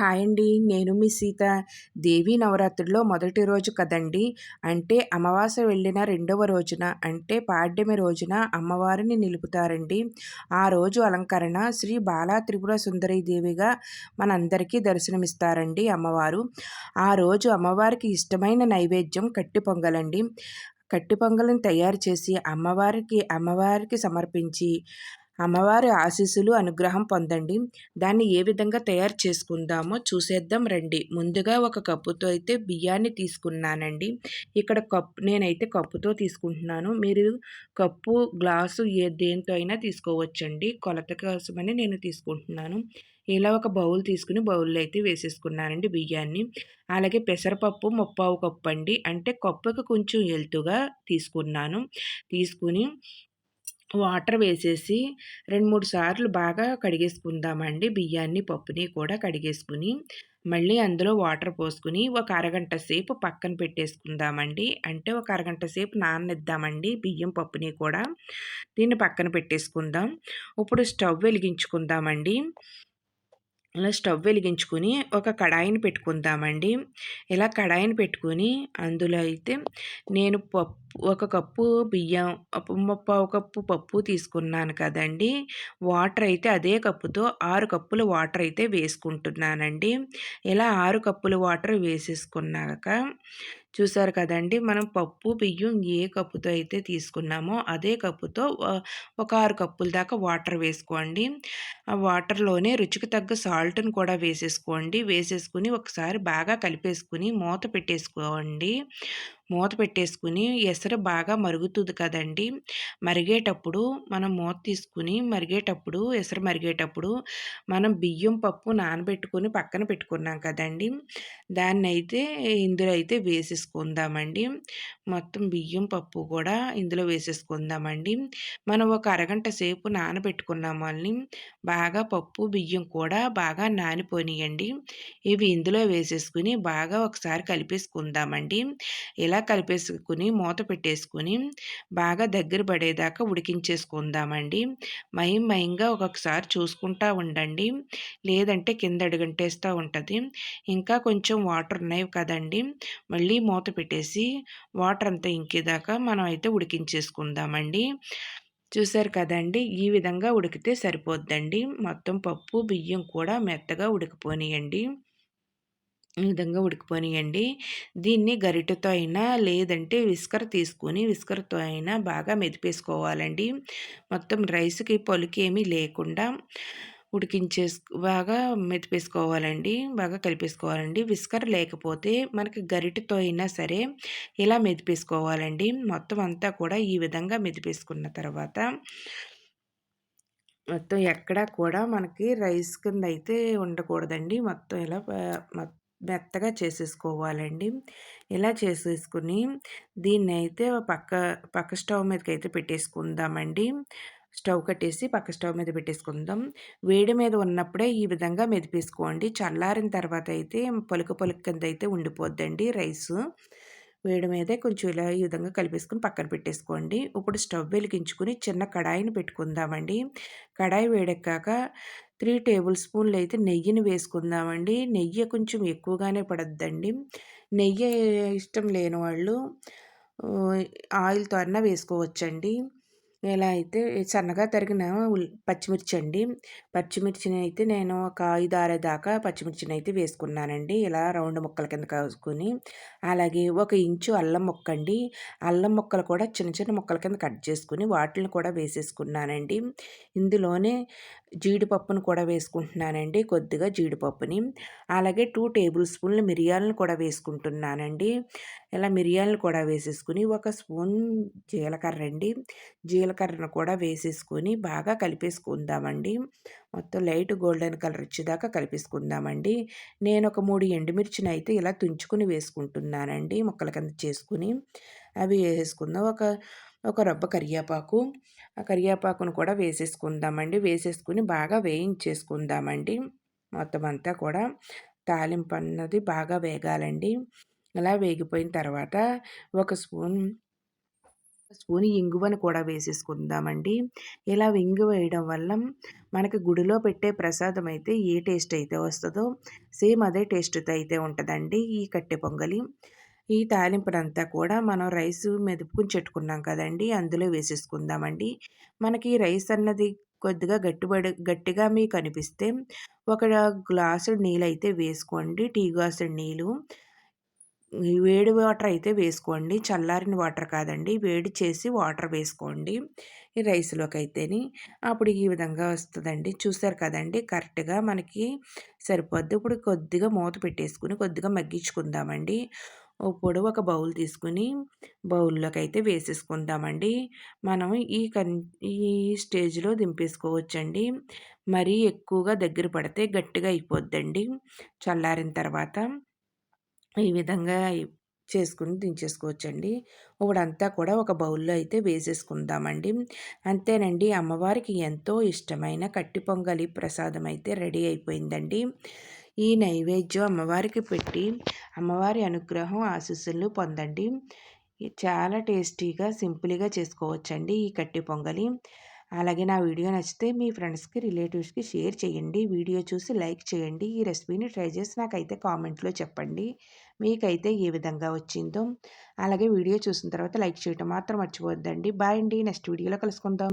Hi అండి నేను మీ సీత. దేవీ నవరాత్రిలో మొదటి రోజు కదండి? అంటే అమావాస్య వెళ్ళిన రెండవ రోజున అంటే పాడ్యమి రోజున అమ్మవారిని నిలుపుతారండి. ఆ రోజు అలంకరణ శ్రీ బాలా త్రిపుర సుందరి దేవిగా మనందరికీ దర్శనమిస్తారండి అమ్మవారు. ఆ రోజు అమ్మవారికి ఇష్టమైన నైవేద్యం కట్టి పొంగలండి. కట్టి పొంగలను తయారు చేసి అమ్మవారికి అమ్మవారికి సమర్పించి అమ్మవారి ఆశీస్సులు అనుగ్రహం పొందండి. దాన్ని ఏ విధంగా తయారు చేసుకుందామో చూసేద్దాం రండి. ముందుగా ఒక కప్పుతో అయితే బియ్యాన్ని తీసుకున్నానండి. ఇక్కడ కప్పు నేనైతే కప్పుతో తీసుకుంటున్నాను. మీరు కప్పు గ్లాసు ఏ దేంతో అయినా తీసుకోవచ్చండి. కొలత కోసమని నేను తీసుకుంటున్నాను. ఇలా ఒక బౌల్ తీసుకుని బౌల్లో అయితే వేసేసుకున్నానండి బియ్యాన్ని. అలాగే పెసరపప్పు ముప్పావు కప్పు అండి అంటే కప్పుకి కొంచెం ఎల్తుగా తీసుకున్నాను. తీసుకుని వాటర్ వేసేసి రెండు మూడు సార్లు బాగా కడిగేసుకుందామండి. బియ్యాన్ని పప్పుని కూడా కడిగేసుకుని మళ్ళీ అందులో వాటర్ పోసుకుని ఒక అరగంట సేపు పక్కన పెట్టేసుకుందామండి. అంటే ఒక అరగంట సేపు నాననిద్దామండి బియ్యం పప్పుని కూడా. దీన్ని పక్కన పెట్టేసుకుందాం. ఇప్పుడు స్టవ్ వెలిగించుకుందామండి. ఇలా స్టవ్ వెలిగించుకొని ఒక కడాయిని పెట్టుకుందామండి. ఇలా కడాయిని పెట్టుకొని అందులో అయితే నేను పప్పు ఒక కప్పు బియ్యం పావు కప్పు పప్పు తీసుకున్నాను కదండి. వాటర్ అయితే అదే కప్పుతో ఆరు కప్పులు వాటర్ అయితే వేసుకుంటున్నానండి. ఇలా ఆరు కప్పులు వాటర్ వేసేసుకున్నాక చూసారు కదండి మనం పప్పు బియ్యం ఏ కప్పుతో అయితే తీసుకున్నామో అదే కప్పుతో ఒక ఆరు కప్పుల దాకా వాటర్ వేసుకోండి. ఆ వాటర్లోనే రుచికి తగ్గ సాల్ట్ని కూడా వేసేసుకోండి. వేసేసుకుని ఒకసారి బాగా కలిపేసుకుని మూత పెట్టేసుకోండి. మూత పెట్టేసుకుని ఎసరు బాగా మరుగుతుంది కదండి. మరిగేటప్పుడు మనం మూత తీసుకుని మరిగేటప్పుడు ఎసరు మరిగేటప్పుడు మనం బియ్యం పప్పు నానబెట్టుకుని పక్కన పెట్టుకున్నాం కదండి. దాన్ని అయితే ఇందులో అయితే వేసేసుకుందామండి. మొత్తం బియ్యం పప్పు కూడా ఇందులో వేసేసుకుందామండి. మనం ఒక అరగంట సేపు నానబెట్టుకున్నాం వాళ్ళని. బాగా పప్పు బియ్యం కూడా బాగా నానిపోనియండి. ఇవి ఇందులో వేసేసుకుని బాగా ఒకసారి కలిపేసుకుందామండి. ఇలా కలిపేసుకుని మూత పెట్టేసుకుని బాగా దగ్గర పడేదాకా ఉడికించేసుకుందామండి. మయం మయంగా ఒక్కొక్కసారి చూసుకుంటా ఉండండి. లేదంటే కింద అడుగంటేస్తూ ఉంటుంది. ఇంకా కొంచెం వాటర్ ఉన్నాయి కదండి. మళ్ళీ మూత పెట్టేసి వాటర్ అంతా ఇంకేదాకా మనం అయితే ఉడికించేసుకుందామండి. చూసారు కదండి ఈ విధంగా ఉడికితే సరిపోద్దండి. మొత్తం పప్పు బియ్యం కూడా మెత్తగా ఉడికిపోనియండి. ఈ విధంగా ఉడికిపోనియండి. దీన్ని గరిటెతో అయినా లేదంటే విస్కర్ తీసుకొని విస్కర్తో అయినా బాగా మెదిపేసుకోవాలండి. మొత్తం రైస్కి పొలికేమీ లేకుండా ఉడికించే బాగా మెదిపేసుకోవాలండి. బాగా కలిపేసుకోవాలండి. విస్కర్ లేకపోతే మనకి గరిటెతో అయినా సరే ఇలా మెదిపేసుకోవాలండి. మొత్తం అంతా కూడా ఈ విధంగా మెదిపేసుకున్న తర్వాత మొత్తం ఎక్కడా కూడా మనకి రైస్ కింద అయితే ఉండకూడదండి. మొత్తం ఇలా మెత్తగా చేసేసుకోవాలండి. ఇలా చేసేసుకుని దీన్ని అయితే పక్క పక్క స్టవ్ మీదకి అయితే పెట్టేసుకుందామండి. స్టవ్ కట్టేసి పక్క స్టవ్ మీద పెట్టేసుకుందాం. వేడి మీద ఉన్నప్పుడే ఈ విధంగా మెదిపేసుకోండి. చల్లారిన తర్వాత అయితే పలుకు పలుకు కింద అయితే ఉండిపోద్దండి రైసు. వేడి మీదే కొంచెం ఇలా ఈ విధంగా కలిపేసుకుని పక్కన పెట్టేసుకోండి. ఇప్పుడు స్టవ్ వెలిగించుకుని చిన్న కడాయిని పెట్టుకుందామండి. కడాయి వేడెక్కాక త్రీ టేబుల్ స్పూన్లు అయితే నెయ్యిని వేసుకుందామండి. నెయ్యి కొంచెం ఎక్కువగానే పడద్దండి. నెయ్యి ఇష్టం లేని వాళ్ళు ఆయిల్తో అన్న వేసుకోవచ్చండి. ఇలా అయితే సన్నగా తరిగిన పచ్చిమిర్చి అండి పచ్చిమిర్చిని అయితే నేను ఒక ఐదు ఆరు దాకా పచ్చిమిర్చిని అయితే వేసుకున్నానండి. ఇలా రౌండ్ ముక్కల కింద కోసుకొని అలాగే ఒక ఇంచు అల్లం ముక్క అండి అల్లం ముక్కలు కూడా చిన్న చిన్న ముక్కల కింద కట్ చేసుకుని వాటిని కూడా వేసేసుకున్నానండి. ఇందులోనే జీడిపప్పును కూడా వేసుకుంటున్నానండి కొద్దిగా జీడిపప్పుని. అలాగే టూ టేబుల్ స్పూన్లు మిరియాలను కూడా వేసుకుంటున్నానండి. ఇలా మిరియాలను కూడా వేసేసుకుని ఒక స్పూన్ జీలకర్ర అండి. జీలకర్రను కూడా వేసేసుకొని బాగా కలిపేసుకుందామండి. మొత్తం లైట్ గోల్డెన్ కలర్ వచ్చేదాకా కలిపేసుకుందామండి. నేను ఒక మూడు ఎండుమిర్చిని అయితే ఇలా తుంచుకుని వేసుకుంటున్నానండి ముక్కల కింద చేసుకుని. అవి వేసేసుకుందాం. ఒక ఒక రబ్బ కరివేపాకు. ఆ కరివేపాకును కూడా వేసేసుకుందామండి. వేసేసుకుని బాగా వేయించేసుకుందామండి. మొత్తం అంతా కూడా తాలింపు అన్నది బాగా వేగాలండి. అలా వేగిపోయిన తర్వాత ఒక స్పూన్ స్పూన్ ఇంగువను కూడా వేసేసుకుందామండి. ఇలా ఇంగు వేయడం వల్ల మనకి గుడిలో పెట్టే ప్రసాదం అయితే ఏ టేస్ట్ అయితే వస్తుందో సేమ్ అదే టేస్ట్తో అయితే ఉంటుందండి ఈ కట్టె పొంగలి. ఈ తాలింపునంతా కూడా మనం రైస్ మెదుపుకుని చెట్టుకున్నాం కదండి అందులో వేసేసుకుందామండి. మనకి రైస్ అన్నది కొద్దిగా గట్టిబడి గట్టిగా మీకు అనిపిస్తే ఒక గ్లాసు నీళ్ళు అయితే వేసుకోండి. టీ గ్లాసు నీళ్ళు వేడి వాటర్ అయితే వేసుకోండి. చల్లారిన వాటర్ కాదండి. వేడి చేసి వాటర్ వేసుకోండి. ఈ రైస్లోకి అయితేని అప్పుడు ఈ విధంగా వస్తుందండి. చూసారు కదండి. కరెక్ట్గా మనకి సరిపోద్ది. ఇప్పుడు కొద్దిగా మూత పెట్టేసుకుని కొద్దిగా మగ్గించుకుందామండి. ఇప్పుడు ఒక బౌల్ తీసుకుని బౌల్లోకి అయితే వేసేసుకుందామండి. మనం ఈ కన్ ఈ స్టేజ్లో దింపేసుకోవచ్చండి. మరీ ఎక్కువగా దగ్గర పడితే గట్టిగా అయిపోద్దండి. చల్లారిన తర్వాత ఈ విధంగా చేసుకుని దించేసుకోవచ్చండి. ఇప్పుడంతా కూడా ఒక బౌల్లో అయితే వేసేసుకుందామండి. అంతేనండి అమ్మవారికి ఎంతో ఇష్టమైన కట్టి పొంగలి ప్రసాదం అయితే రెడీ అయిపోయిందండి. ఈ నైవేద్యం అమ్మవారికి పెట్టి అమ్మవారి అనుగ్రహం ఆశీస్సులు పొందండి. చాలా టేస్టీగా సింపుల్గా చేసుకోవచ్చండి ఈ కట్టి పొంగలి. అలాగే నా వీడియో నచ్చితే మీ ఫ్రెండ్స్కి రిలేటివ్స్కి షేర్ చేయండి. వీడియో చూసి లైక్ చేయండి. ఈ రెసిపీని ట్రై చేసి నాకైతే కామెంట్లో చెప్పండి. మీకైతే ఏ విధంగా వచ్చిందో. అలాగే వీడియో చూసిన తర్వాత లైక్ చేయటం మాత్రం మర్చిపోద్దండి బాయ్ అండి. నెక్స్ట్ వీడియోలో కలుసుకుందాం.